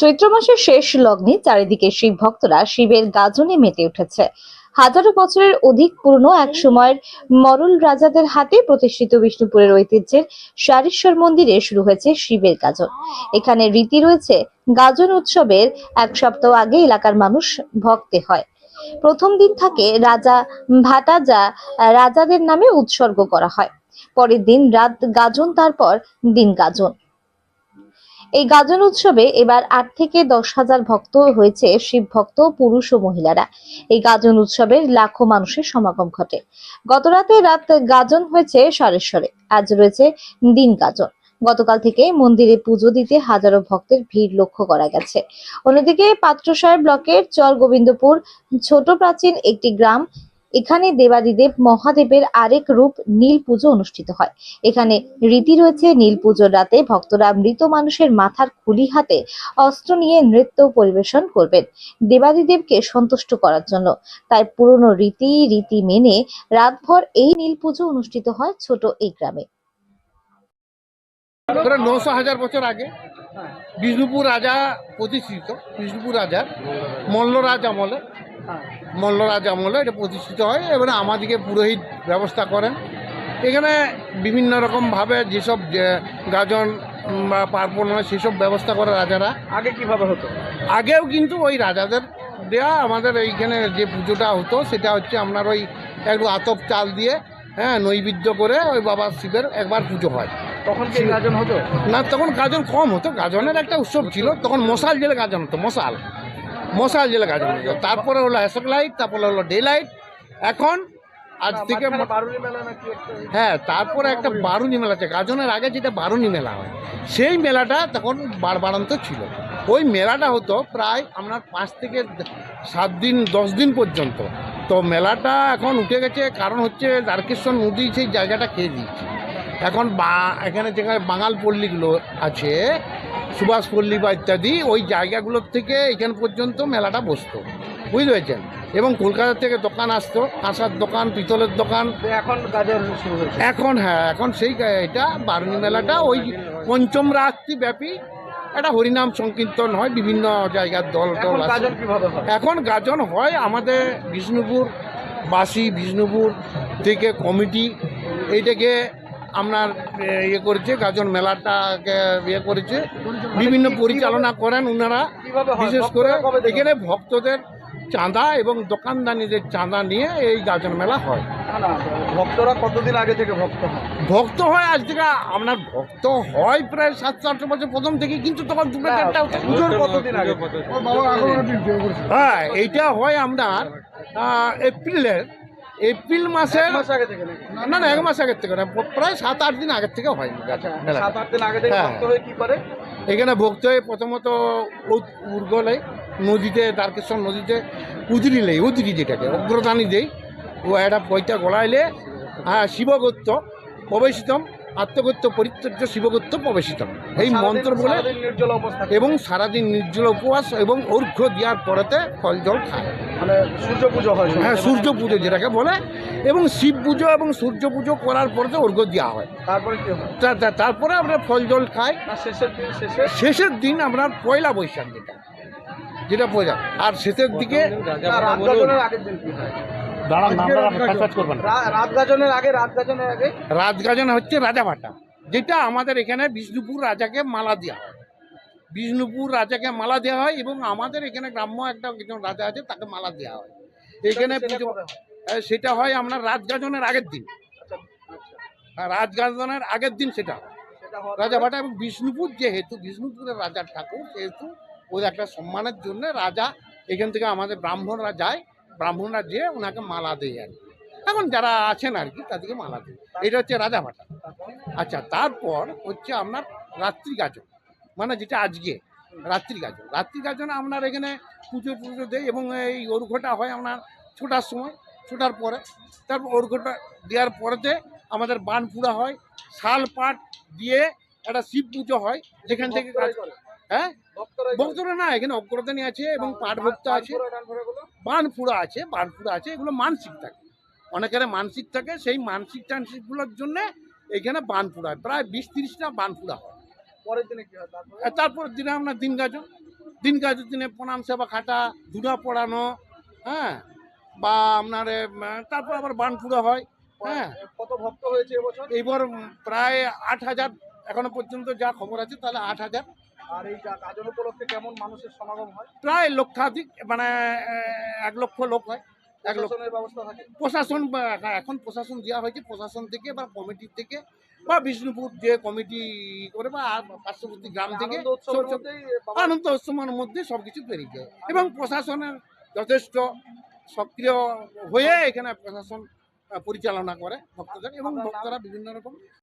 চৈত্র মাসের শেষ লগ্নে চারিদিকে শিব ভক্তরা শিবের গাজনে মেতে উঠেছে। হাজারো বছরের অধিক পুরনো এক সময়ের মরল রাজাদের হাতে প্রতিষ্ঠিত বিষ্ণুপুরের ঐতিহ্যের সারেশ্বর মন্দিরে শুরু হয়েছে শিবের গাজন। এখানে রীতি রয়েছে গাজন উৎসবের এক সপ্তাহ আগে এলাকার মানুষ ভক্তে হয়। প্রথম দিন থাকে রাজা ভাটা যা রাজাদের নামে উৎসর্গ করা হয়। পরের দিন রাত গাজন, তারপর দিন গাজন। এই গাজন উৎসবে এবার আট থেকে দশ হাজার ভক্ত হয়েছে, শিব ভক্ত, পুরুষ ও মহিলারা। এই গাজন উৎসবের লাখো মানুষের সমাগম ঘটে। গতরাতে রাত গাজন হয়েছে সরেশ্বরে। আজ রয়েছে দিন গাজন। গতকাল থেকে মন্দিরে পুজো দিতে হাজারো ভক্তের ভিড় লক্ষ্য করা গেছে। অন্যদিকে পাত্রসাহেব ব্লকের চর গোবিন্দপুর ছোট প্রাচীন একটি গ্রাম, এখানে দেবাদিদেব মহাদেবের আরেক রূপ নীল পুজো অনুষ্ঠিত হয়। এখানে রীতি রয়েছে নীল পুজোর রাতে ভক্তরা মৃত মানুষের মাথার খুলি হাতে অস্ত্র নিয়ে নৃত্য পরিবেশন করবেন। দেবাদিদেবকে সন্তুষ্ট করার জন্য। তাই পুরনো রীতি রীতি মেনে রাতভর এই নীল পুজো অনুষ্ঠিত হয় ছোট এই গ্রামে। ধরে নশো হাজার বছর আগে বিষ্ণুপুর রাজা প্রতিষ্ঠিত বিষ্ণুপুর রাজার মল্লরাজ আমলে মল্লরাজ আমলে এটা প্রতিষ্ঠিত হয় এবারে আমাদেরকে পুরোহিত ব্যবস্থা করেন। এখানে বিভিন্ন রকমভাবে যেসব গাজন বা পার্বণ হয় সেসব ব্যবস্থা করে রাজারা। আগে কীভাবে হতো? আগেও কিন্তু ওই রাজাদের দেয়া আমাদের এইখানে যে পুজোটা হতো সেটা হচ্ছে আপনার ওই একটু আতপ চাল দিয়ে হ্যাঁ নৈবেদ্য করে ওই বাবা শিবের একবার পুজো হয়। তখন কি গাজন হতো? না তখন গাজন কম হতো। গাজনের একটা উৎসব ছিল তখন মশাল জেলে গাজন হতো মশাল। মশাল জেলে গাজন হতো। তারপরে হলো অ্যাসক লাইট তারপরে হলো ডে লাইট এখন আজ থেকে হ্যাঁ তারপরে একটা বারুনি মেলা আছে। গাজনের আগে যেটা বারুনি মেলা হয় সেই মেলাটা তখন বারবারান্ত ছিল। ওই মেলাটা হতো প্রায় আপনার পাঁচ থেকে সাত দিন দশ দিন পর্যন্ত। তো মেলাটা এখন উঠে গেছে কারণ হচ্ছে দ্বারকেশ্বর নদী সেই জায়গাটা খেয়ে দিয়েছে। এখন বা এখানে যেখানে বাঙাল পল্লীগুলো আছে সুভাষ পল্লী বা ইত্যাদি ওই জায়গাগুলোর থেকে এখান পর্যন্ত মেলাটা বসতো। বুঝতে পেরেছেন এবং কলকাতা থেকে দোকান আসতো কাঁসার দোকান পিতলের দোকান। এখন হয়েছে। এখন হ্যাঁ এখন সেই এটা বারুণী মেলাটা ওই পঞ্চম রাত্রি ব্যাপী একটা হরিনাম সংকীর্তন হয় বিভিন্ন জায়গার দল টল এখন গাজন হয়? আমাদের বিষ্ণুপুর বাসী বিষ্ণুপুর থেকে কমিটি এইটাকে আপনার ইয়ে করেছে গাজন মেলাটাকে ইয়ে করেছে। বিভিন্ন পরিচালনা করেন ওনারা বিশেষ করে? এখানে ভক্তদের চাঁদা এবং দোকানদানিদের চাঁদা নিয়ে এই গাজন মেলা হয়। ভক্তরা কতদিন আগে থেকে ভক্ত হয়? ভক্ত হয় আজ থেকে আপনার ভক্ত হয় প্রায় সাতশো আটশো বছর প্রথম থেকে কিন্তু তখন দুটো চারটা কতদিন আগে? হ্যাঁ এইটা হয় আপনার এপ্রিলের এপ্রিল মাসে মাস আগে থেকে না না এক মাস আগের থেকে না প্রায় সাত আট দিন আগের থেকে হয় আচ্ছা সাত আট দিন আগে থেকে হ্যাঁ। ভক্ত হয়ে কি করে? এখানে ভক্ত হয়ে প্রথমত উর্গলে নদীতে দ্বারকেশ্বর নদীতে উদরি লেই উদরি যেটাকে অগ্রদানি দেয় ও একটা পয়টা গলাইলে হ্যাঁ শিবগত্য প্রবেশিতম। আত্মগত্য পরিত্যাজ্য শিবগত্য প্রবেশিতম এই মন্ত্র বলে নির্জল অবস্থা এবং সারাদিন নির্জল উপবাস এবং অর্ঘ্য দেওয়ার পরেতে ফল জল খায়। মানে সূর্য পুজো হয় হ্যাঁ সূর্য পুজো যেটাকে বলে। এবং শিব পুজো এবং সূর্য পুজো করার পরেতে অর্ঘ্য দেওয়া হয়। তারপরে হয়? তারপরে আমরা ফল জল খাই। শেষের দিন শেষে? শেষের দিন আপনার পয়লা বৈশাখ যেটা যেটা পয়লা। আর শেষের দিকে না, রাত গাজনের রাত আগে রাত গাজনের আগে? রাত গাজন হচ্ছে রাজাভাটা যেটা আমাদের এখানে বিষ্ণুপুর রাজাকে মালা দেওয়া হয়। বিষ্ণুপুর রাজাকে মালা দেওয়া হয় এবং আমাদের এখানে গ্রাম্য একটা একজন রাজা আছে তাকে মালা দেওয়া হয়। এখানে সেটা পুজো হয়? সেটা হয় আপনার রাত গাজনের আগের দিন। আচ্ছা, আচ্ছা। রাত গাজনের আগের দিন সেটা হয়। রাজাভাটা এবং বিষ্ণুপুর যেহেতু বিষ্ণুপুরের রাজার ঠাকুর সেহেতু ওই একটা সম্মানের জন্য রাজা এখান থেকে আমাদের ব্রাহ্মণরা যায়। ব্রাহ্মণরা যেয়ে ওনাকে মালা দেয় আর কি। এখন যারা আছেন আর কি তাদেরকে মালা দেয়। এটা হচ্ছে রাজাভাটা আচ্ছা তারপর হচ্ছে আপনার রাত্রি গাজন মানে যেটা আজকে রাত্রি গাজন রাত্রি গাজনে আপনার এখানে পুজো পুজো দেয় এবং এই অর্ঘটা হয় আপনার ছোটার সময় ছোটার পরে। তারপর অর্ঘটা দেওয়ার পরেতে আমাদের বান পুরা হয় শাল পাট দিয়ে একটা শিব পুজো হয় যেখান থেকে। হ্যাঁ? ভক্তরা না এখানে অগ্রদানি আছে এবং পাট ভক্ত আছে। গুলো আছে বানপুরা আছে এগুলো মানসিক থাকে। অনেকের মানসিক থাকে সেই মানসিক টানসিকগুলোর জন্য এখানে বানপুরা হয়। প্রায় বিশ তিরিশটা বানপুরা হয়। পরের দিনে কি হয়? তারপরে? তারপর দিনে আপনার দিন গাজন। দিন গাজর দিনে প্রণাম সেবা খাটা ধুনা পড়ানো হ্যাঁ? বা আপনার তারপর আবার বানপুরা হয় হ্যাঁ? কত ভক্ত হয়েছে এবছর? এইবার প্রায় আট হাজার এখনও পর্যন্ত যা খবর আছে তাহলে আট হাজার। আর এই যা গাজন উপলক্ষে কেমন মানুষের সমাগম হয়? প্রায় লক্ষাধিক মানে এক লক্ষ লোক হয়। এক লক্ষ। ব্যবস্থা থাকে? প্রশাসন এখন প্রশাসন দেওয়া হয়েছে। প্রশাসন থেকে বা কমিটি থেকে বা বিষ্ণুপুর যে কমিটি করে বা পার্শ্ববর্তী গ্রাম থেকে আনন্দ উৎসবের মধ্যে সব কিছু পেরিয়ে যায়। এবং প্রশাসনের যথেষ্ট সক্রিয় হয়ে এখানে প্রশাসন পরিচালনা করে ভক্তদের এবং ভক্তরা বিভিন্ন রকম